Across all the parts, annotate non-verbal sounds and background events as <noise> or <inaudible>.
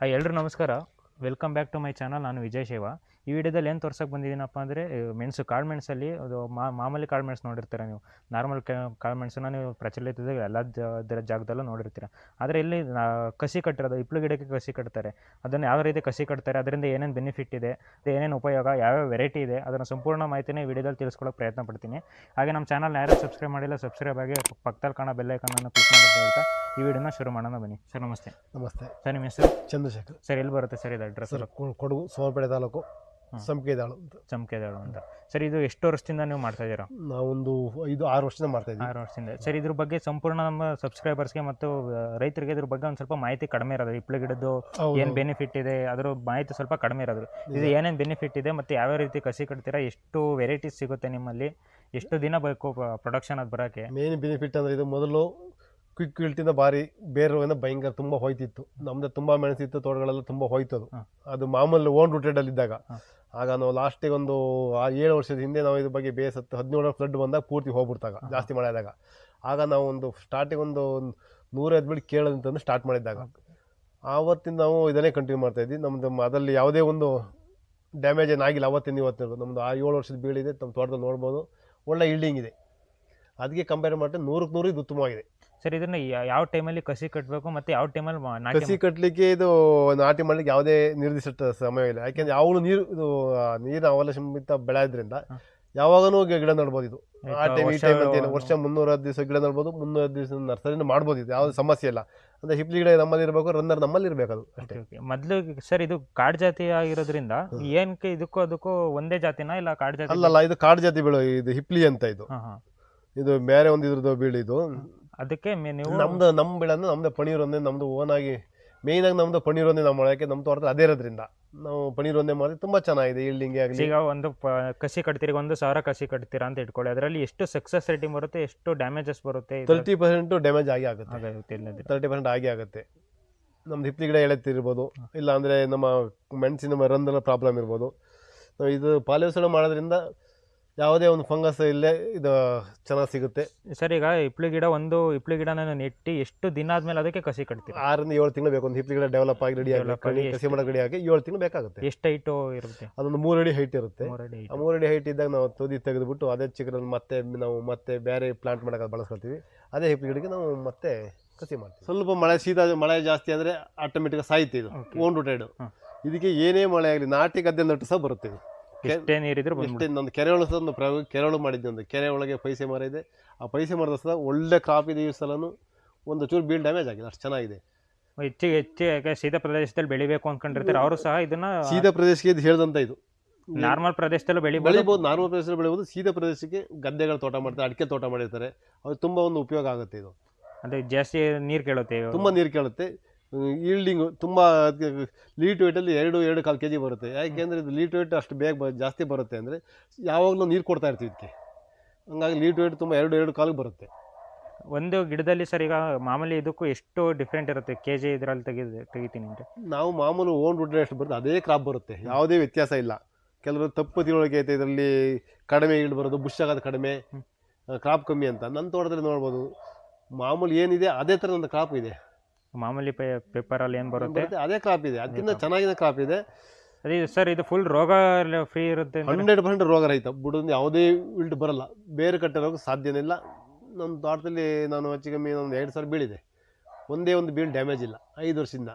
Hi ಎಲ್ರು ನಮಸ್ಕಾರ welcome back to my channel ನಾನು ವಿಜಯ್ ಶಿವ ಈ ವಿಡಿಯೋದಲ್ಲಿ ಏನು ತೋರ್ಸಕ್ಕೆ ಬಂದಿದ್ದೀನಪ್ಪ ಅಂದರೆ ಮೆಣಸು ಕಾಳು ಮೆಣಸಲ್ಲಿ ಅದು ಮಾ ಮಾಮೂಲಿ ಕಾಳು ಮೆಣಸು ನೋಡಿರ್ತೀರ ನೀವು? ನಾರ್ಮಲ್ ಕಾಳು ಮೆಣಸನ್ನ ನೀವು ಪ್ರಚಲಿತದ ಎಲ್ಲ ಜಾಗದಲ್ಲೂ ನೋಡಿರ್ತೀರ? ಆದರೆ ಇಲ್ಲಿ ಕಸಿ ಕಟ್ಟಿರೋದು ಇಪ್ಪಳು ಗಿಡಕ್ಕೆ ಕಸಿ ಕಟ್ತಾರೆ. ಅದನ್ನು ಯಾವ ರೀತಿ ಕಸಿ ಕಟ್ತಾರೆ ಅದರಿಂದ ಏನೇನು ಬೆನಿಫಿಟ್ ಇದೆ ಅದು ಏನೇನು ಉಪಯೋಗ ಯಾವ್ಯಾವ ವೆರೈಟಿ ಇದೆ ಅದನ್ನು ಸಂಪೂರ್ಣ ಮಾಹಿತಿನೇ ಈ ವಿಡಿಯೋದಲ್ಲಿ ತಿಳಿಸ್ಕೊಳ್ಳೋಕೆ ಪ್ರಯತ್ನ ಪಡ್ತೀನಿ. ಹಾಗೆ ನಮ್ಮ ಚಾನಲ್ ಯಾರು ಸಬ್ಸ್ಕ್ರೈಬ್ ಮಾಡಿಲ್ಲ ಸಬ್ಸ್ಕ್ರೈಬ್ ಆಗಿ ಪಕ್ಕದಲ್ಲಿ ಕಾಣೋ ಬೆಲ್ಲೈಕನ್ನು ಕ್ಲಿಕ್ ಮಾಡೋದು ಅಂತ ಹೇಳ್ತಾ ಈ ವಿಡಿಯೋನ ಶುರು ಮಾಡೋಣ ಬನ್ನಿ. ಸರ್ ನಮಸ್ತೆ. ನಮಸ್ತೆ. ಸರ್ ನಿಮ್ಮ ಹೆಸರು? ಚಂದ್ರಶೇಖರ್. ಸರ್ ಎಲ್ಲಿ ಬರುತ್ತೆ ಸರ್ ಇದು ಅಡ್ರೆಸ್ ಕೊಡಗು ಸೋಮಪೇಟೆ ತಾಲೂಕು. ಸಂಪಿಗೆದಾಳು ಅಂತ. ಚಮಕೆದಾಳು ಅಂತ. ಸರಿ ಇದು ಎಷ್ಟು ವರ್ಷದಿಂದ ನೀವು ಮಾಡ್ತಾ ಇದ್ದೀರಾ? ನಾವೊಂದು ಐದು ಆರು ವರ್ಷದಿಂದ ಮಾಡ್ತಾ ಇದ್ದೀವಿ. ಆರು ವರ್ಷದಿಂದ. ಸರಿ ಇದ್ರ ಬಗ್ಗೆ ಸಂಪೂರ್ಣ ನಮ್ಮ ಸಬ್ಸ್ಕ್ರೈಬರ್ಸ್ಗೆ ಮತ್ತು ರೈತರಿಗೆ ಇದ್ರ ಬಗ್ಗೆ ಒಂದು ಸ್ವಲ್ಪ ಮಾಹಿತಿ ಕಡಿಮೆ ಇರೋದು. ಇಪ್ಪಳ ಗಿಡದ್ದು ಹೌದು. ಏನು ಬೆನಿಫಿಟ್ ಇದೆ ಅದ್ರ ಮಾಹಿತಿ ಸ್ವಲ್ಪ ಕಡಿಮೆ ಇರೋದು. ಇದು ಏನೇನು ಬೆನಿಫಿಟ್ ಇದೆ ಮತ್ತು ಯಾವ್ಯಾವ ರೀತಿ ಕಸಿ ಕಟ್ತೀರಾ ಎಷ್ಟು ವೆರೈಟೀಸ್ ಸಿಗುತ್ತೆ ನಿಮ್ಮಲ್ಲಿ ಎಷ್ಟು ದಿನ ಬೇಕು ಪ್ರೊಡಕ್ಷನ್ ಅದು ಬರೋಕ್ಕೆ ಮೇನ್ ಬೆನಿಫಿಟ್ ಅಂದ್ರೆ ಇದು ಮೊದಲು ಕ್ವಿಕ್ ಕ್ವಿಲ್ಟಿಂದ ಭಾರಿ ಬೇರೆ ಭಯಂಕರ ತುಂಬ ಹೋಯ್ತಿತ್ತು. ನಮ್ದು ತುಂಬ ಮೆಣಸಿತ್ತು ತೋಟಗಳೆಲ್ಲ ತುಂಬ ಹೋಯ್ತದು. ಹ. ಅದು ಮಾಮೂಲಿ ಓನ್ ರೂಟೆಡಲ್ಲಿ ಇದ್ದಾಗ ಹ. ಆಗ ನಾವು ಲಾಸ್ಟಿಗೆ ಒಂದು ಆ ಏಳು ವರ್ಷದ ಹಿಂದೆ ನಾವು ಇದ್ರ ಬಗ್ಗೆ ಬೇಸತ್ತು ಹತ್ತು ಹದಿನೇಳು ಫ್ಲಡ್ ಬಂದಾಗ ಪೂರ್ತಿ ಹೋಗ್ಬಿಡ್ತಾಗ ಜಾಸ್ತಿ ಮಳೆ ಆದಾಗ. ಆಗ ನಾವು ಒಂದು ಸ್ಟಾರ್ಟಿಂಗ್ ಒಂದು ನೂರ ಹದಿನೇಳು ಕೇಳೋದಂತಂದು ಸ್ಟಾರ್ಟ್ ಮಾಡಿದ್ದಾಗ. ಆವತ್ತಿಂದ ನಾವು ಇದನ್ನೇ ಕಂಟಿನ್ಯೂ ಮಾಡ್ತಾ ಇದ್ವಿ. ನಮ್ಮದು ಅದರಲ್ಲಿ ಯಾವುದೇ ಒಂದು ಡ್ಯಾಮೇಜ್ ಏನಾಗಿಲ್ಲ ಅವತ್ತಿಂದ ಇವತ್ತಿನ ನಮ್ಮದು ಆ ಏಳು ವರ್ಷದ ಬೀಳಿದೆ ನಮ್ಮ ತೋಟದಲ್ಲಿ ನೋಡ್ಬೋದು. ಒಳ್ಳೆ ಇಲ್ಡಿಂಗ್ ಇದೆ. ಅದಕ್ಕೆ ಕಂಪೇರ್ ಮಾಡಿದ್ರೆ ನೂರಕ್ಕೆ ನೂರು ಇದು ಉತ್ತಮವಾಗಿದೆ ಸರ್ ಇದನ್ನ ಯಾವ ಟೈಮಲ್ಲಿ ಕಸಿ ಕಟ್ಟಬೇಕು ಮತ್ತೆ ಯಾವ ಟೈಮಲ್ಲಿ ನಾಟಿ ಕಸಿ ಕಟ್ಟಲಿಕ್ಕೆ ಇದು ನಾಟಿ ಮಾಡ್ಲಿಕ್ಕೆ ಯಾವುದೇ ನಿರ್ದಿಷ್ಟ ಸಮಯ ಇಲ್ಲ. ಯಾಕೆಂದ್ರೆ ಯಾವಾಗಲೂ ನೀರು ಇದು ನೀರಿನ ಅವಲಂಬಿತ ಬೆಳೆ ಇದ್ರಿಂದ. ಯಾವಾಗನೂ ಗಿಡ ನಡ್ಬೋದು ಇದು. ಆ ಟೈಮ್ ಈ ವರ್ಷ- ಟೈಮ್ ಅಂತ ಏನು ವರ್ಷ ಮುನ್ನೂರ ಹತ್ತು ದಿವಸ ಗಿಡ ನಡ್ಬೋದು ಮುನ್ನೂರ ಹತ್ತು ದಿವಸ ನರ್ಸರಿನ ಮಾಡ್ಬೋದು ಇದು. ಯಾವ್ದು ಸಮಸ್ಯೆ ಇಲ್ಲ. ಅಂದ್ರೆ ಹಿಪ್ಲಿ ಗಿಡ ನಮ್ಮಲ್ಲಿ ಇರಬೇಕು ರನ್ನರ್ ನಮ್ಮಲ್ಲಿ ಇರಬೇಕು ಅದು ಅಷ್ಟೇ. ಮೊದಲು ಸರ್ ಇದು ಕಾಡು ಜಾತಿ ಆಗಿರೋದ್ರಿಂದ ಏನಕ್ಕೆ ಇದಕ್ಕೂ ಅದಕ್ಕೂ ಒಂದೇ ಜಾತಿನ ಇಲ್ಲ ಕಾಡು ಜಾತಿ? ಅಲ್ಲಲ್ಲ ಇದು ಕಾಡು ಜಾತಿ ಬೆಳೆ ಇದು ಹಿಪ್ಲಿ ಅಂತ ಇದು. ಇದು ಬೇರೆ ಒಂದು ಇದ್ರದ್ದು ಬೀಳು ಇದು ಅದಕ್ಕೆ ನೀವು ನಮ್ದು ನಮ್ಮ ಬೆಳೆ ಅಂದ್ರೆ ನಮ್ದು ಪನೀರ್ ಒಂದೇ ನಮ್ದು ಓನ್ ಆಗಿ ಮೇಯ್ನ್ ಆಗಿ ನಮ್ದು ಪನೀರ್ ಒಂದೇ ನಮ್ಮ ಯಾಕೆ ನಮ್ಮ ತೋಟದಲ್ಲಿ ಅದೇ ಇರೋದ್ರಿಂದ. ನಾವು ಪನೀರ್ ಒಂದೇ ಮಾಡಿ ತುಂಬಾ ಚೆನ್ನಾಗಿದೆ ಈಲ್ಡಿಂಗ್ ಆಗಲಿ. ಈಗ ಒಂದು ಪ- ಕಸಿ ಕಟ್ತೀರಿ ಒಂದು ಸಾವಿರ ಕಸಿ ಕಟ್ತೀರಾ ಅಂತ ಇಟ್ಕೊಳ್ಳಿ. ಅದರಲ್ಲಿ ಎಷ್ಟು ಸಕ್ಸಸ್ ರೇಟಿಂಗ್ ಬರುತ್ತೆ ಎಷ್ಟು ಡ್ಯಾಮೇಜಸ್ ಬರುತ್ತೆ ಇದು ತರ್ಟಿ ಪರ್ಸೆಂಟ್ ಡ್ಯಾಮೇಜ್ ಆಗಿ ಆಗುತ್ತೆ. ಆಗುತ್ತೆ ಇಲ್ಲದಿದ್ರೆ. ತರ್ಟಿ ಪರ್ಸೆಂಟ್ ಆಗಿ ಆಗುತ್ತೆ. ನಮ್ದು ಹಿಪ್ಲಿ ಗಿಡ ಎಳೆತಿರ್ಬೋದು ಇಲ್ಲ ಅಂದರೆ ನಮ್ಮ ಮೆಣಸಿನ ರಂದಲ ಪ್ರಾಬ್ಲಮ್ ಇರ್ಬೋದು. ನಾವು ಇದು ಪಾಲಿವಸಣ ಮಾಡೋದ್ರಿಂದ ಯಾವುದೇ ಒಂದು ಫಂಗಸ್ ಇಲ್ಲೇ ಇದು ಚೆನ್ನಾಗಿ ಸಿಗುತ್ತೆ. ಸರ್ ಈಗ ಇಪ್ಳಿ ಗಿಡ ಒಂದು ಇಪ್ಳಿ ಗಿಡನ ನೆಟ್ಟಿ ಎಷ್ಟು ದಿನ ಆದ್ಮೇಲೆ ಅದಕ್ಕೆ ಕಸಿ ಕಟ್ತೀವಿ ಆರರಿಂದ ಏಳು ತಿಂಗಳು ಬೇಕು ಒಂದು ಹಿಪ್ಲಿ ಗಿಡ ಡೆವಲಪ್ ಆಗಿ ರೆಡಿ ಆಗಿ ಕಸಿ ಮಾಡೋ ರೆಡಿ ಆಗಿ ಏಳು ತಿಂಗಳು ಬೇಕಾಗುತ್ತೆ. ಎಷ್ಟು ಹೈಟ್ ಇರುತ್ತೆ? ಅದೊಂದು ಮೂರು ಅಡಿ ಹೈಟ್ ಇರುತ್ತೆ. ಮೂರ್ ಅಡಿ ಹೈಟ್ ಇದ್ದಾಗ ನಾವು ತುದಿ ತೆಗೆದುಬಿಟ್ಟು ಅದೇ ಚಿಕ್ಕದಲ್ಲಿ ಮತ್ತೆ ನಾವು ಮತ್ತೆ ಬೇರೆ ಪ್ಲಾಂಟ್ ಮಾಡೋಕೆ ಬಳಸ್ಕೊಳ್ತೀವಿ. ಅದೇ ಇಪ್ಲಿ ಗಿಡಕ್ಕೆ ನಾವು ಮತ್ತೆ ಕಸಿ ಮಾಡ್ತೀವಿ. ಸ್ವಲ್ಪ ಮಳೆ ಶೀತ ಮಳೆ ಜಾಸ್ತಿ ಅಂದರೆ ಆಟೋಮೆಟಿಕ್ ಸಾಯ್ತು ಇದು. Own rooted. ಇದಕ್ಕೆ ಏನೇ ಮಳೆ ಆಗಲಿ ನಾಟಿ ಗದ್ದೆ ನಟ್ಟು ಸಹ ಬರುತ್ತೆ ಎಷ್ಟೇ ನೀರಿದ್ರು ಎಷ್ಟೇ ಬಂದ್ಬಿಡುತ್ತೆ ಕೆರೆ ಒಂದು ಪ್ರಯೋಗ ಮಾಡಿದ್ದೆ ಒಂದು. ಕೆರೆ ಒಳಗೆ ಪೈಸೆ ಮರ ಇದೆ. ಆ ಪೈಸೆ ಮರದ ಸಲ ಒಳ್ಳೆ ಕ್ರಾಪ್ ಇದೆ ಈ ಸಲನು. ಒಂದು ಚೂರು ಬೀಳ್ ಡ್ಯಾಮೇಜ್ ಆಗಿದೆ. ಅಷ್ಟು ಚೆನ್ನಾಗಿದೆ. ಹೆಚ್ಚಿಗೆ ಹೆಚ್ಚಿಗೆ ಶೀತ ಪ್ರದೇಶದಲ್ಲಿ ಬೆಳಿಬೇಕು ಅನ್ಕೊಂಡಿರ್ತಾರೆ. ಅವರು ಸಹ ಇದನ್ನ ಸೀದಾ ಪ್ರದೇಶಕ್ಕೆ ಇದು ಹೇಳ್ದಂತ ಇದು. ನಾರ್ಮಲ್ ಪ್ರದೇಶದಲ್ಲೂ ಬೆಳಿ ಬೆಳಿಬಹುದು ನಾರ್ಮಲ್ ಪ್ರದೇಶದಲ್ಲಿ ಬೆಳಿಬಹುದು ಸೀದಾ ಪ್ರದೇಶಕ್ಕೆ ಗದ್ದೆಗಳ ತೋಟ ಮಾಡ್ತಾರೆ ಅಡಿಕೆ ತೋಟ ಮಾಡಿರ್ತಾರೆ. ಅದು ತುಂಬಾ ಒಂದು ಉಪಯೋಗ ಆಗುತ್ತೆ ಇದು. ಅಂದ್ರೆ ಜಾಸ್ತಿ ನೀರು ಕೇಳುತ್ತೆ ತುಂಬಾ ನೀರು ಕೇಳುತ್ತೆ. ಈಲ್ಡಿಂಗು ತುಂಬ ಲೀಟ್ ವೇಟಲ್ಲಿ ಎರಡು ಎರಡು ಕಾಲು ಕೆ ಜಿ ಬರುತ್ತೆ ಯಾಕೆಂದರೆ ಇದು ಲೀಟ್ ವೇಟ್ ಅಷ್ಟು ಬೇಗ ಬ ಜಾಸ್ತಿ ಬರುತ್ತೆ ಅಂದರೆ ಯಾವಾಗಲೂ ನೀರು ಕೊಡ್ತಾ ಇರ್ತೀವಿ ಇದಕ್ಕೆ. ಹಂಗಾಗಿ ಲೀಟ್ ವೇಟ್ ತುಂಬ ಎರಡು ಎರಡು ಕಾಲಿಗೆ ಬರುತ್ತೆ. ಒಂದು ಗಿಡದಲ್ಲಿ ಸರ್ ಈಗ ಮಾಮೂಲಿ ಇದಕ್ಕೂ ಎಷ್ಟು ಡಿಫ್ರೆಂಟ್ ಇರುತ್ತೆ. ಕೆ ಜಿ ಇದರಲ್ಲಿ ತೆಗೆದು ತೆಗಿತೀನಿ ಅಂದರೆ ನಾವು ಮಾಮೂಲು ಓನ್ ರುಡ್ರೆ ಎಷ್ಟು ಬರುತ್ತೆ. ಅದೇ ಕ್ರಾಪ್ ಬರುತ್ತೆ. ಯಾವುದೇ ವ್ಯತ್ಯಾಸ ಇಲ್ಲ. ಕೆಲವರು ತಪ್ಪು ತಿಳುವಳಿಕೆ ಐತೆ ಇದರಲ್ಲಿ ಕಡಿಮೆ ಈಲ್ಡ್ ಬರೋದು ಬುಷ್ ಆಗೋದು ಕಡಿಮೆ ಕ್ರಾಪ್ ಕಮ್ಮಿ ಅಂತ. ನನ್ನ ತೋಟದಲ್ಲಿ ನೋಡ್ಬೋದು. ಮಾಮೂಲಿ ಏನಿದೆ ಅದೇ ಥರ ನನ್ನ ಕ್ರಾಪ್ ಇದೆ. ಮಾಮೂಲಿ ಪೇಪರ್ ಪೇಪರಲ್ಲಿ ಏನು ಬರುತ್ತೆ? ಅದೇ ಕ್ರಾಪ್ ಇದೆ. ಅದಕ್ಕಿಂತ ಚೆನ್ನಾಗಿದೆ ಕ್ರಾಪ್ ಇದೆ. ಅದೇ ಸರ್ ಇದು ಫುಲ್ ರೋಗ ಫ್ರೀ ಇರುತ್ತೆ? ಹಂಡ್ರೆಡ್ ಪರ್ಸೆಂಟ್ ರೋಗ ರಹಿತ ಬುಡದಿಂದ ಯಾವುದೇ ವಿಲ್ಟ್ ಬರಲ್ಲ. ಬೇರೆ ಕಟ್ಟೆ ರೋಗ ಸಾಧ್ಯನೇ ಇಲ್ಲ. ನಮ್ಮ ತೋಟದಲ್ಲಿ ನಾನು ಹೆಚ್ಚು ಕಮ್ಮಿ ಒಂದು ಎರಡು ಸಾವಿರ ಬೀಳಿದೆ. ಒಂದೇ ಒಂದು ಬೀಳ್ ಡ್ಯಾಮೇಜ್ ಇಲ್ಲ. ಐದು ವರ್ಷದಿಂದ.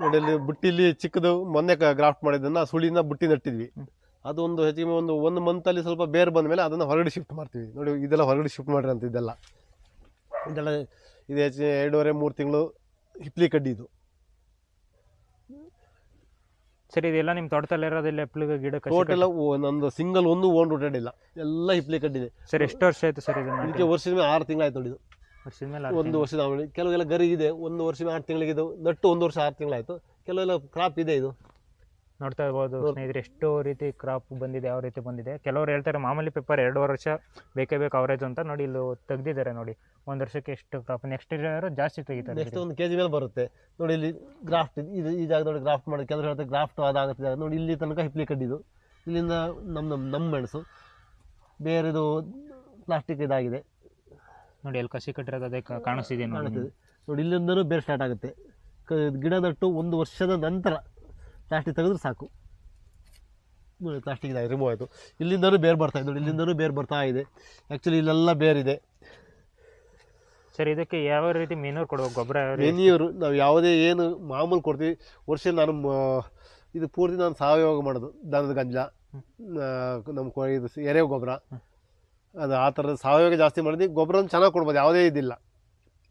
ನೋಡಿ ಅಲ್ಲಿ ಬುಟ್ಟಿಲಿ ಚಿಕ್ಕದು ಮೊನ್ನೆ ಗ್ರಾಫ್ಟ್ ಮಾಡಿದ್ದನ್ನು ಸುಳಿನ ಬುಟ್ಟಿ ನಟ್ಟಿದ್ವಿ. ಅದು ಒಂದು ಹೆಚ್ಚಿಗೆ ಒಂದು ಒಂದು ಮಂತಲ್ಲಿ ಸ್ವಲ್ಪ ಬೇರೆ ಬಂದ ಮೇಲೆ ಅದನ್ನು ಹೊರಗಡೆ ಶಿಫ್ಟ್ ಮಾಡ್ತೀವಿ. ನೋಡಿ ಇದೆಲ್ಲ ಹೊರಗಡೆ ಶಿಫ್ಟ್ ಮಾಡಿರಿ ಅಂತ ಇದೆಲ್ಲ. ಇದೆಲ್ಲ ಇದು ಹೆಚ್ಚು ಎರಡೂವರೆ ಮೂರು ತಿಂಗಳು ಹಿಪ್ಲಿ ಕಡ್ಡಿ ಇದು ಸರ್ ಇದೆಲ್ಲ ನಿಮ್ಮ ತೋಟದಲ್ಲಿ ಇರೋದಿಲ್ಲ ಎಪ್ಲಿಗೆ ಗಿಡ ಟೋಟಲ್ ನಂದು ಸಿಂಗಲ್ ಒಂದು ಓನ್ ರೂಟೆಡ್ ಇಲ್ಲ. ಎಲ್ಲ ಹಿಪ್ಲಿ ಕಡ್ಡಿದೆ. ಸರ್ ಎಷ್ಟು ವರ್ಷ ಆಯ್ತು ಸರ್ ಇದು ಇದಕ್ಕೆ ವರ್ಷದ ಮೇಲೆ ಆರು ತಿಂಗಳಾಯ್ತು ನೋಡಿ ಇದು ವರ್ಷದ ಮೇಲೆ ಒಂದು ವರ್ಷದ ಕೆಲವೆಲ್ಲ ಗರಿ ಇದೆ ಒಂದು ವರ್ಷ ಆರು ತಿಂಗಳಿಗೆ ಇದು ನಟ್ಟು ಒಂದು ವರ್ಷ ಆರು ತಿಂಗಳಾಯ್ತು ಕೆಲವೆಲ್ಲ ಕ್ರಾಪ್ ಇದೆ ಇದು. ನೋಡ್ತಾ ಇರ್ಬೋದು ಸ್ನೇಹಿತರೆ ಎಷ್ಟು ರೀತಿ ಕ್ರಾಪ್ ಬಂದಿದೆ ಯಾವ ರೀತಿ ಬಂದಿದೆ. ಕೆಲವರು ಹೇಳ್ತಾರೆ ಮಾಮೂಲಿ ಪೇಪರ್ ಎರಡು ವರ್ಷ ಬೇಕೇ ಬೇಕು ಅವರೇಜ್ ಅಂತ ನೋಡಿ ಇಲ್ಲಿ ತೆಗ್ದಿದ್ದಾರೆ ನೋಡಿ. ಒಂದು ವರ್ಷಕ್ಕೆ ಎಷ್ಟು ಕ್ರಾಪ್ ನೆಕ್ಸ್ಟ್ ಇಯರ್ ಜಾಸ್ತಿ ತೆಗಿತಾರೆ ನೆಕ್ಸ್ಟ್ ಒಂದು ಕೆ ಜಿ ಮೇಲೆ ಬರುತ್ತೆ. ನೋಡಿ ಇಲ್ಲಿ ಗ್ರಾಫ್ಟ್ ಇದು ಈ ಜಾಗದೊಳಗೆ ಗ್ರಾಫ್ಟ್ ಮಾಡಿ ಕೆಲವರು ಹೇಳ್ತಾರೆ ಗ್ರಾಫ್ಟ್ ಅದಾಗುತ್ತೆ ನೋಡಿ ಇಲ್ಲಿ ತನಕ ಹಿಪ್ಲಿ ಕಡ್ಡಿದು ಇಲ್ಲಿಂದ ನಮ್ಮ ನಮ್ಮ ನಮ್ಮ ಮೆಣಸು. ಬೇರೆದು ಪ್ಲಾಸ್ಟಿಕ್ ಇದಾಗಿದೆ. ನೋಡಿ ಅಲ್ಲಿ ಕಸಿ ಕಟ್ಟಿರೋದು ಅದೇ ಕಾಣಿಸ್ತಿದೆ ನೋಡಿ. ಇಲ್ಲಿಂದನೂ ಬೇರೆ ಸ್ಟಾರ್ಟ್ ಆಗುತ್ತೆ. ಗಿಡ ನಟ್ಟು ಒಂದು ವರ್ಷದ ನಂತರ ಪ್ಲಾಸ್ಟಿಕ್ ತೆಗೆದ್ರೆ ಸಾಕು. ನೋಡಿ ಪ್ಲಾಸ್ಟಿಕ್ ಇದಾಗಿ ರಿಮೂವ್ ಆಯಿತು. ಇಲ್ಲಿಂದನೂ ಬೇರೆ ಬರ್ತಾ ಇದೆ ನೋಡಿ ಇಲ್ಲಿಂದನೂ ಬೇರೆ ಬರ್ತಾ ಇದೆ. ಆ್ಯಕ್ಚುಲಿ ಇಲ್ಲೆಲ್ಲ ಬೇರಿದೆ ಸರ್ ಇದಕ್ಕೆ ಯಾವ ರೀತಿ ಮೇನೂರು ಕೊಡುವ ಗೊಬ್ಬರ ಯಾವ ರೀತಿ? ನಾವು ಯಾವುದೇ ಏನು ಮಾಮೂಲು ಕೊಡ್ತೀವಿ. ವರ್ಷ ನಾನು ಇದು ಪೂರ್ತಿ ನಾನು ಸಾವಯವ ಮಾಡೋದು. ದನದ ಗಂಜಲ ನಮ್ಮ ಇದು ಎರೆ ಗೊಬ್ಬರ. ಅದು ಆ ಥರದ ಸಾವಯವ ಜಾಸ್ತಿ ಮಾಡಿದ್ವಿ. ಗೊಬ್ಬರನ ಚೆನ್ನಾಗಿ ಕೊಡ್ಬೋದು ಯಾವುದೇ ಇದಿಲ್ಲ.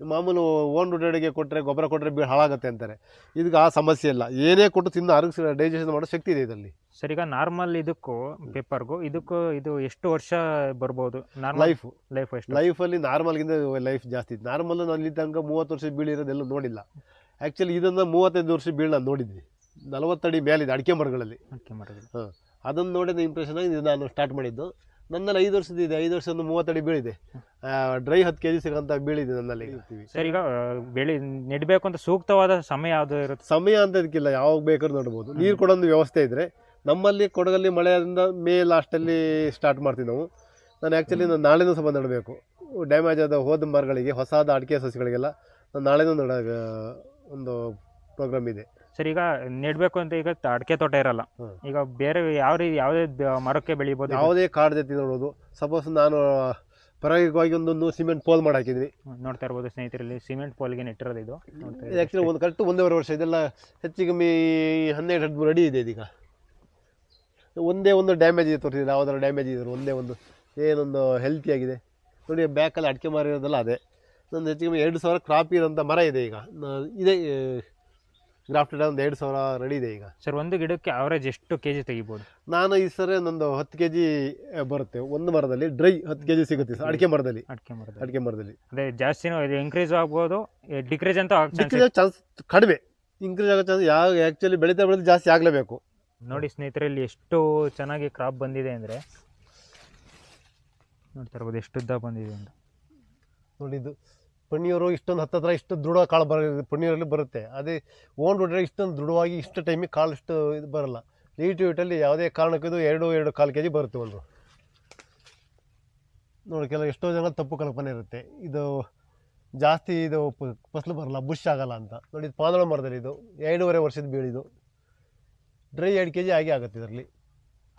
ಮಾಮೂಲು ಓನ್ ರುಡ್ಡಿಗೆ ಕೊಟ್ಟರೆ ಗೊಬ್ಬರ ಕೊಟ್ಟರೆ ಬೀಳು ಹಾಳಾಗುತ್ತೆ ಅಂತಾರೆ. ಇದಕ್ಕೆ ಆ ಸಮಸ್ಯೆ ಇಲ್ಲ. ಏನೇ ಕೊಟ್ಟು ತಿಂದು ಆರೋಗ್ಯ ಡೈಜೆಷನ್ ಮಾಡೋ ಶಕ್ತಿ ಇದೆ ಇದರಲ್ಲಿ. ಸರ್ ಈಗ ನಾರ್ಮಲ್ ಇದಕ್ಕೂ ಪೇಪರ್ಗೂ ಇದಕ್ಕೂ ಇದು ಎಷ್ಟು ವರ್ಷ ಬರ್ಬೋದು? ಲೈಫ್ ಲೈಫು ಲೈಫ್ ಎಷ್ಟು? ಲೈಫಲ್ಲಿ ನಾರ್ಮಲ್ಗಿಂತ ಲೈಫ್ ಜಾಸ್ತಿ ನಾರ್ಮಲ್ ನಾನು ಇಲ್ಲಿ ತನಕ ಮೂವತ್ತು ವರ್ಷ ಬೀಳಿರೋದೆಲ್ಲ ನೋಡಿಲ್ಲ. ಆ್ಯಕ್ಚುಲಿ ಇದನ್ನು ಮೂವತ್ತೈದು ವರ್ಷ ಬೀಳು ನಾನು ನೋಡಿದ್ವಿ. ನಲವತ್ತಡಿ ಮೇಲಿದೆ ಅಡಿಕೆ ಮರಗಳಲ್ಲಿ. ಅಡಿಕೆ ಮರಗಳು ಹಾಂ. ಅದನ್ನು ನೋಡಿದ ಇಂಪ್ರೆಷನ್ ಆಗಿ ನಾನು ಸ್ಟಾರ್ಟ್ ಮಾಡಿದ್ದು. ನನ್ನಲ್ಲಿ ಐದು ವರ್ಷದ ಇದೆ. ಐದು ಒಂದು ಮೂವತ್ತಡಿ ಬೀಳಿದೆ. ಡ್ರೈ ಹತ್ತು ಕೆ ಜಿ ಸಿಗೋಂಥ ಬೀಳಿದೆ ನನ್ನಲ್ಲಿ ಸರ್ ಈಗ ಬೆಳೆ ನೆಡಬೇಕು ಅಂತ ಸೂಕ್ತವಾದ ಸಮಯ ಯಾವುದು ಇರುತ್ತೆ ಸಮಯ ಅಂತ ಇದಕ್ಕಿಲ್ಲ. ಯಾವಾಗ ಬೇಕಾದ್ರೂ ನೋಡ್ಬೋದು. ನೀರು ಕೊಡೋದು ವ್ಯವಸ್ಥೆ ಇದ್ರೆ ನಮ್ಮಲ್ಲಿ ಕೊಡಗಲ್ಲಿ ಮಳೆಯಿಂದ ಮೇ ಲಾಸ್ಟಲ್ಲಿ ಸ್ಟಾರ್ಟ್ ಮಾಡ್ತೀವಿ ನಾವು. ನಾನು ಆ್ಯಕ್ಚುಲಿ ನಾನು ನಾಳೆನೂ ಸಹ ಬಂದು ನೆಡಬೇಕು. ಡ್ಯಾಮೇಜ್ ಆದ ಹೋದ ಮರಗಳಿಗೆ ಹೊಸಾದ ಅಡಿಕೆ ಸಸಿಗಳಿಗೆಲ್ಲ ನಾನು ನಾಳೆನೂ ನಡ ಒಂದು ಪ್ರೋಗ್ರಾಮ್ ಇದೆ. ಸರ್ ಈಗ ನೆಡಬೇಕು ಅಂತ ಈಗ ತ- ಅಡಿಕೆ ತೋಟ ಇರಲ್ಲ. ಈಗ ಬೇರೆ ಯಾವ ರೀತಿ ಯಾವುದೇ ಮರಕ್ಕೆ ಬೆಳಿಬೋದು ಇದು? ಯಾವುದೇ ಕಾರ್ಡ್ ಜೊತೆ ನೋಡೋದು ಸಪೋಸ್ ನಾನು ಪ್ರಾಯೋಗಿಕವಾಗಿ ಒಂದೊಂದು ಸಿಮೆಂಟ್ ಪೋಲ್ ಮಾಡಿ ಹಾಕಿದ್ವಿ. ನೋಡ್ತಾ ಇರ್ಬೋದು ಸ್ನೇಹಿತರಲ್ಲಿ ಸಿಮೆಂಟ್ ಪೋಲ್ಗೆ ನೆಟ್ಟಿರೋದು ಇದು. ನೋಡ್ತಾ ಇರ್ಬೋದು. ಆ್ಯಕ್ಚುಲಿ ಒಂದು ಕರೆಕ್ಟ್ ಒಂದೂವರೆ ವರ್ಷ ಇದೆಲ್ಲ ಹೆಚ್ಚು ಕಮ್ಮಿ ಹನ್ನೆರಡು ಹದಿಮೂರು ಅಡಿ ಇದೆ ಇದೀಗ. ಒಂದೇ ಒಂದು ಡ್ಯಾಮೇಜ್ ಇದೆ ತೋರಿಸಿದ್ರೆ ಯಾವುದಾದ್ರು ಡ್ಯಾಮೇಜ್ ಇದ್ರು ಒಂದೇ ಒಂದು ಏನೊಂದು ಹೆಲ್ತಿಯಾಗಿದೆ ನೋಡಿ ಬ್ಯಾಕಲ್ಲಿ ಅಡಿಕೆ ಮರ ಇರೋದೆಲ್ಲ ಅದೇ. ನಂದು ಹೆಚ್ಚು ಕಮ್ಮಿ ಎರಡು ಸಾವಿರ ಕ್ರಾಪ್ ಇರೋಂಥ ಮರ ಇದೆ ಈಗ. ನ- ಇದೆ ಗ್ರಾಫ್ಟೆಡ್ ಒಂದು ಎರಡು ಸಾವಿರ ರೆಡಿ ಇದೆ ಈಗ. ಸರ್ ಒಂದು ಗಿಡಕ್ಕೆ ಅವರೇಜ್ ಎಷ್ಟು ಕೆ ಜಿ ತೆಗಿಬೋದು? ನಾನು ಈ ಸರಿ ನಂದು ಹತ್ತು ಕೆ ಜಿ ಬರುತ್ತೆ. ಒಂದು ಮರದಲ್ಲಿ ಡ್ರೈ ಹತ್ತು ಕೆ ಜಿ ಸಿಗುತ್ತೆ ಸರ್ ಅಡಿಕೆ ಮರದಲ್ಲಿ. ಅಡಿಕೆ ಮರದ ಅಡಿಕೆ ಮರದಲ್ಲಿ. ಅದೇ ಜಾಸ್ತಿನೂ ಇದು ಇನ್ಕ್ರೀಸ್ ಆಗ್ಬೋದು. ಡಿಕ್ರೀಸ್ ಅಂತ ಡಿಕ್ರೀಸ್ ಆಗೋ ಚಾನ್ಸ್ ಕಡಿಮೆ. ಇನ್ಕ್ರೀಸ್ ಆಗೋ ಚಾನ್ಸ್ ಯಾವ ಆ್ಯಕ್ಚುಲಿ ಬೆಳೀತಾ ಬೆಳೆದು ಜಾಸ್ತಿ ಆಗಲೇಬೇಕು. ನೋಡಿ ಸ್ನೇಹಿತರಲ್ಲಿ ಎಷ್ಟು ಚೆನ್ನಾಗಿ ಕ್ರಾಪ್ ಬಂದಿದೆ ಅಂದರೆ. ನೋಡ್ತಾ ಇರ್ಬೋದು ಎಷ್ಟು ಉದ್ದ ಬಂದಿದೆ ಅಂತ. ನೋಡಿದ್ದು ಪನ್ನೀರು ಇಷ್ಟೊಂದು ಹತ್ತತ್ರ ಇಷ್ಟು ದೃಢ ಕಾಳು ಬರ ಪನ್ನೀರಲ್ಲಿ ಬರುತ್ತೆ. ಅದೇ ಓನ್ ರೋಡ್ರೆ ಇಷ್ಟೊಂದು ದೃಢವಾಗಿ ಇಷ್ಟು ಟೈಮಿಗೆ ಕಾಳು ಇಷ್ಟು ಇದು ಬರಲ್ಲ. ಲೀಟ್ ವೇಟಲ್ಲಿ ಯಾವುದೇ ಕಾರಣಕ್ಕೂ ಇದು ಎರಡು ಎರಡು ಕಾಲು ಕೆ ಜಿ ಬರುತ್ತೆ ಒಂದು. ನೋಡಿ ಕೆಲವು ಎಷ್ಟೋ ಜನ ತಪ್ಪು ಕಲ್ಪನೆ ಇರುತ್ತೆ. ಇದು ಜಾಸ್ತಿ ಇದು ಫಸಲು ಬರಲ್ಲ ಬುಷ್ ಆಗಲ್ಲ ಅಂತ. ನೋಡಿ ಇದು ಪಾದಳ ಮರದಲ್ಲಿ ಇದು ಎರಡೂವರೆ ವರ್ಷದ ಬೀಳಿದು ಡ್ರೈ ಎರಡು ಕೆ ಜಿ ಆಗಿ ಆಗುತ್ತೆ ಇದರಲ್ಲಿ.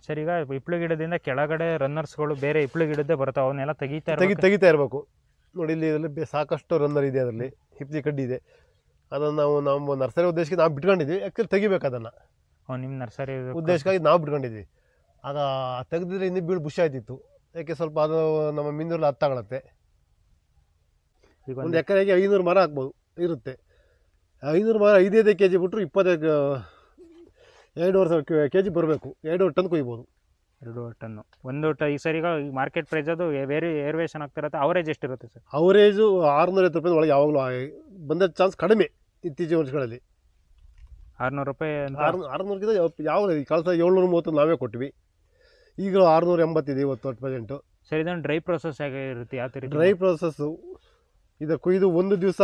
ಸರ್ ಈಗ ಇಪ್ಳು ಗಿಡದಿಂದ ಕೆಳಗಡೆ ರನ್ನರ್ಸ್ಗಳು ಬೇರೆ ಇಪ್ಳು ಗಿಡದ್ದೇ ಬರ್ತಾವೆ ಅವನ್ನೆಲ್ಲ ತೆಗಿತಾ ತೆಗಿ ತೆಗಿತಾ ಇರಬೇಕು. ನೋಡಿ ಇಲ್ಲಿ ಇದರಲ್ಲಿ ಬೆ- ಸಾಕಷ್ಟು ರನ್ನರ್ ಇದೆ ಅದರಲ್ಲಿ. ಹಿಪ್ಲಿ ಕಡ್ಡಿ ಇದೆ. ಅದನ್ನು ನಾವು ನಮ್ಮ ನರ್ಸರಿ ಉದ್ದೇಶಕ್ಕೆ ನಾವು ಬಿಟ್ಕೊಂಡಿದ್ವಿ. ಆ್ಯಕ್ಚುಲಿ ತೆಗಿಬೇಕು ಅದನ್ನು. ನಿಮ್ಮ ನರ್ಸರಿ ಉದ್ದೇಶಕ್ಕಾಗಿ ನಾವು ಬಿಟ್ಕೊಂಡಿದ್ವಿ. ಆಗ ತೆಗೆದಿದ್ರೆ ಇನ್ನೂ ಬೀಳು ಬುಷ್ ಆಯ್ತಿತ್ತು. ಯಾಕೆ ಸ್ವಲ್ಪ ಅದು ನಮ್ಮ ಮಿಂದೂರಲ್ಲಿ ಹತ್ತಾಗತ್ತೆ ಈಗ ಒಂದು ಒಂದು ಎಕರೆಗೆ ಐನೂರು ಮರ ಹಾಕ್ಬೋದು ಇರುತ್ತೆ. ಐನೂರು ಮರ ಐದೈದು ಕೆ ಜಿ ಬಿಟ್ಟರು ಇಪ್ಪತ್ತೈದು ಎರಡೂವರೆ ಸಾವಿರ ಕೆ ಜಿ ಬರಬೇಕು. ಎರಡೂವರೆ ಟನ್ ಕೊಯ್ಬೋದು. ಎರಡು ಟನ್ನು. ಒಂದು ಟ ಈ ಸರಿ ಈಗ ಮಾರ್ಕೆಟ್ ಪ್ರೈಸ್ ಅದು ವೇರಿ ಏರ್ವೇಷನ್ ಆಗ್ತಿರತ್ತೆ ಅವರೇಜ್ ಎಷ್ಟಿರುತ್ತೆ ಸರ್? ಅವರೇಜು ಆರುನೂರ ಐವತ್ತು ರೂಪಾಯಿ ಒಳಗೆ ಯಾವಾಗಲೂ ಬಂದ ಚಾನ್ಸ್ ಕಡಿಮೆ ಇತ್ತೀಚಿನ ವರ್ಷಗಳಲ್ಲಿ. ಆರುನೂರು ರೂಪಾಯಿ ಆರು ಆರುನೂರಕ್ಕಿಂತ ಯಾವ- ಕಳೆದ ಏಳ್ನೂರ ಮೂವತ್ತು ನಾವೇ ಕೊಟ್ವಿ. ಈಗ ಆರುನೂರ ಎಂಬತ್ತಿದೆ ಇವತ್ತು ಪ್ರೆಸೆಂಟು ಸರ್ ಇದನ್ನು ಡ್ರೈ ಪ್ರೊಸೆಸ್ ಹೇಗೆ ಇರುತ್ತೆ ಯಾವ ಥರ ಡ್ರೈ ಪ್ರೊಸೆಸ್ಸು ಇದು ಕುಯ್ದು ಒಂದು ದಿವಸ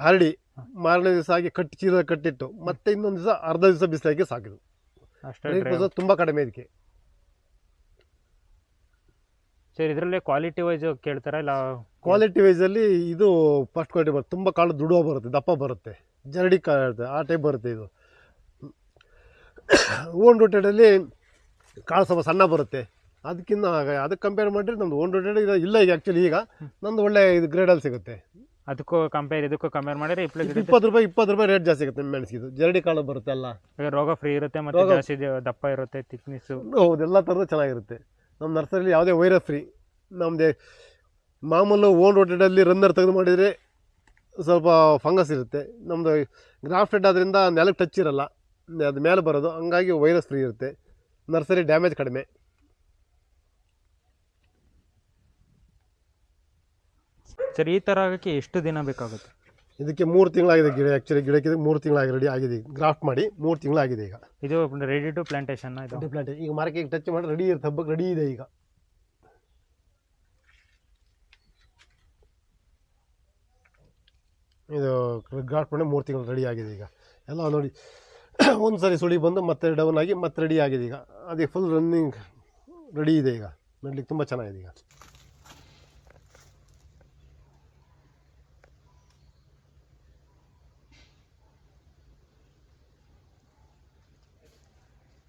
ಹರಡಿ ಮಾರನೇ ದಿವಸ ಆಗಿ ಕಟ್ಟಿ ಚೀಲ ಕಟ್ಟಿಟ್ಟು ಮತ್ತೆ ಇನ್ನೊಂದು ದಿವಸ ಅರ್ಧ ದಿವಸ ಬಿಸಿಲಾಗಿ ಸಾಕಿದು ಅಷ್ಟೇ ಡ್ರೈ ತುಂಬ ಕಡಿಮೆ ಇದಕ್ಕೆ. ಸರ್ ಇದರಲ್ಲೇ ಕ್ವಾಲಿಟಿ ವೈಸ್ ಕೇಳ್ತಾರಾ ಇಲ್ಲ ಕ್ವಾಲಿಟಿ ವೈಸಲ್ಲಿ ಇದು ಫಸ್ಟ್ ಕ್ವಾಲಿಟಿ ಬರುತ್ತೆ. ತುಂಬ ಕಾಳು ದುಡುವ ಬರುತ್ತೆ ದಪ್ಪ ಬರುತ್ತೆ. ಜರಡಿ ಕಾಳು ಇರುತ್ತೆ ಆ ಟೈಪ್ ಬರುತ್ತೆ ಇದು. ಓನ್ ರೊಟೆಡಲ್ಲಿ ಕಾಳು ಸ್ವಲ್ಪ ಸಣ್ಣ ಬರುತ್ತೆ. ಅದಕ್ಕಿಂತ ಅದಕ್ಕೆ ಕಂಪೇರ್ ಮಾಡಿದ್ರೆ ನಮ್ದು ಓನ್ ರೊಟೆಡ್ ಇಲ್ಲ ಈಗ ಆ್ಯಕ್ಚುಲಿ ಈಗ. ನಮ್ದು ಒಳ್ಳೆ ಇದು ಗ್ರೇಡಲ್ಲಿ ಸಿಗುತ್ತೆ. ಅದಕ್ಕೂ ಕಂಪೇರ್ ಇದಕ್ಕೂ ಕಂಪೇರ್ ಮಾಡಿದ್ರೆ ಇಪ್ಪತ್ತು ರೂಪಾಯಿ ಇಪ್ಪತ್ತು ರೂಪಾಯಿ ರೇಟ್ ಜಾಸ್ತಿ ಆಗುತ್ತೆ ಮೆಣಸಿಗೆ ಜರಡಿ ಕಾಳು ಬರುತ್ತೆ ಅಲ್ಲ ರೋಗ ಫ್ರೀ ಇರುತ್ತೆ ಮತ್ತೆ ಜಾಸ್ತಿ ದಪ್ಪ ಇರುತ್ತೆ ತಿಕ್ನೆಸ್ಸು ಹೌದು ಎಲ್ಲ ಥರದ್ದು ಚೆನ್ನಾಗಿರುತ್ತೆ. ನಮ್ಮ ನರ್ಸರಿಲಿ ಯಾವುದೇ ವೈರಸ್ ಫ್ರೀ ನಮ್ಮದೇ ಮಾಮೂಲು ಓನ್ ರೋಟೆಡಲ್ಲಿ ರನ್ನರ್ ತೆಗೆದು ಮಾಡಿದರೆ ಸ್ವಲ್ಪ ಫಂಗಸ್ ಇರುತ್ತೆ. ನಮ್ಮದು ಗ್ರಾಫ್ಟೆಡ್ ಆದ್ರಿಂದ ನೆಲಕ್ಕೆ ಟಚ್ ಇರಲ್ಲ. ಅದು ಮೇಲೆ ಬರೋದು. ಹಂಗಾಗಿ ವೈರಸ್ ಫ್ರೀ ಇರುತ್ತೆ. ನರ್ಸರಿ ಡ್ಯಾಮೇಜ್ ಕಡಿಮೆ. ಸರ್, ಈ ಥರ ಆಗೋಕ್ಕೆ ಎಷ್ಟು ದಿನ ಬೇಕಾಗುತ್ತೆ? ಇದಕ್ಕೆ ಮೂರು ತಿಂಗಳಾಗಿದೆ ಗಿಡ ಆ್ಯಕ್ಚುಲಿ ಗಿಡಕ್ಕೆ ಮೂರು ತಿಂಗಳಾಗಿ ರೆಡಿ ಆಗಿದೆ. ಗ್ರಾಫ್ಟ್ ಮಾಡಿ ಮೂರು ತಿಂಗಳಾಗಿದೆ ಈಗ. ಇದು ರೆಡಿ ಟು ಪ್ಲಾಂಟೇಶನ್ ಇದು? ಪ್ಲಾಂಟ್ ಈಗ ಮಾರ್ಕೆಟ್ ಟಚ್ ಮಾಡಿ ರೆಡಿ ಇರುತ್ತೆ ಹಬ್ಬಕ್ಕೆ ರೆಡಿ ಇದೆ ಈಗ. ಇದು ಗ್ರಾಫ್ಟ್ ಮಾಡಿ ಮೂರು ತಿಂಗಳು ರೆಡಿ ಆಗಿದೆ ಈಗ. ಎಲ್ಲ ನೋಡಿ. <coughs> ಒಂದು ಸರಿ ಸುಳಿ ಬಂದು ಮತ್ತೆ ಡೌನ್ ಆಗಿ ಮತ್ತೆ ರೆಡಿ ಆಗಿದೆ ಈಗ. ಅದೇ ಫುಲ್ ರನ್ನಿಂಗ್ ರೆಡಿ ಇದೆ ಈಗ. ನೋಡ್ಲಿಕ್ಕೆ ತುಂಬ ಚೆನ್ನಾಗಿದೆ ಈಗ.